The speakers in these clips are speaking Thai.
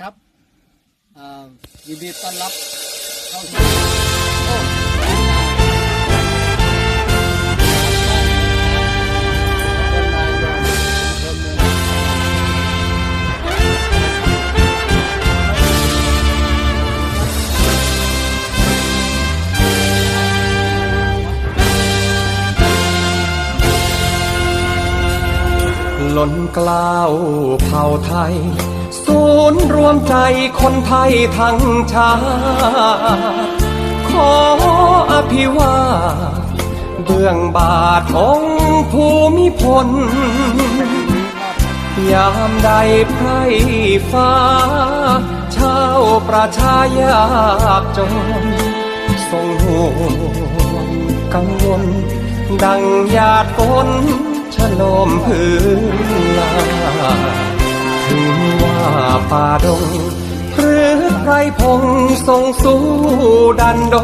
ครับยินดีต้อนรับเข้าสู่ ล้นกล้าวเผ่าไทย ศูนย์รวมใจคนไทยทั้งชาติขออภิวาเบื้องบาทของภูมิพล ยามใดไพร่ฟ้า ชาวประชายากจนทรงห่วงกังวล ดังหยาดฝนชะลมพื้น ป่าดง หรือไพรพงทรงสู้ดันด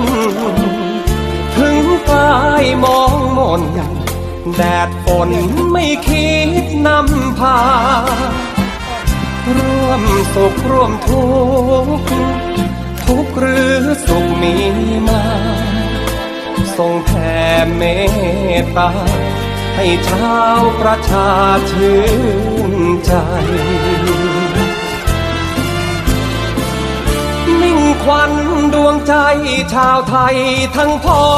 น ถึงกายมองมนแดดฝนไม่คิดนำพา ร่วมสุขร่วมทุกข์ทุกข์หรือสุขมีมาทรงแผ่เมตตาให้ชาวประชาชื่นใจ ควันดวงใจชาวไทยทั้งพ้อ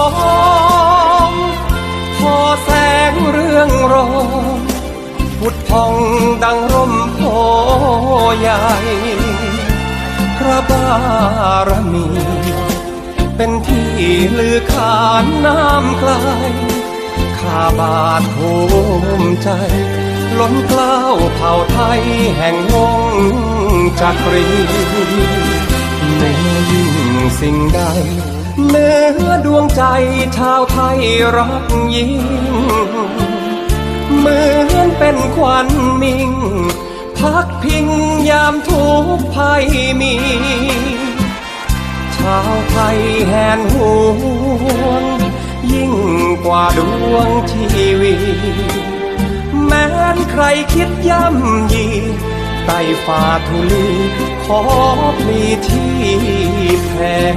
งพอแสงเรื่องรองพุดพองดังร่มโพใหญ่พระบารมี เป็นที่ลือขานน้ำไกลข้าบาทภูมิใจ ล้นเกล้าวเผ่าไทยแห่งวงจักรี เหนือยิ่งสิ่งใดเหนือดวงใจชาวไทยรักยิ่ง เหมือนเป็นควันมิงพักพิงยามทุกภัยมี ชาวไทยแหนหวง ยิ่งกว่าดวงชีวิตแม้นใครคิดย่ำยี ฝ่าทุลีขอพลีที่แทน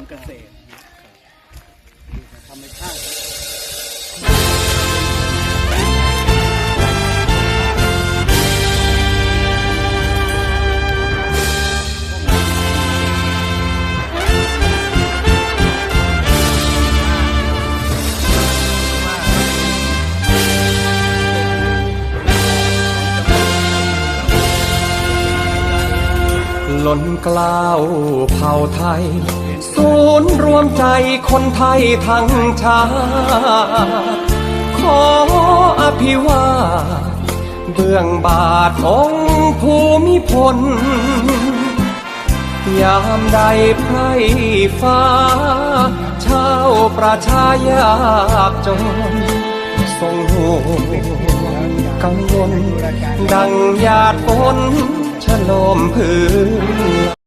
นกล้าวเผ่าไทย ศูนย์รวมใจคนไทยทั้งชาติขออภิวาเบื้องบาทของภูมิพล ยามใดไพร่ฟ้า ชาวประชายากจนทรงห่วงกังวลดังหยาดฝน โลมพื้น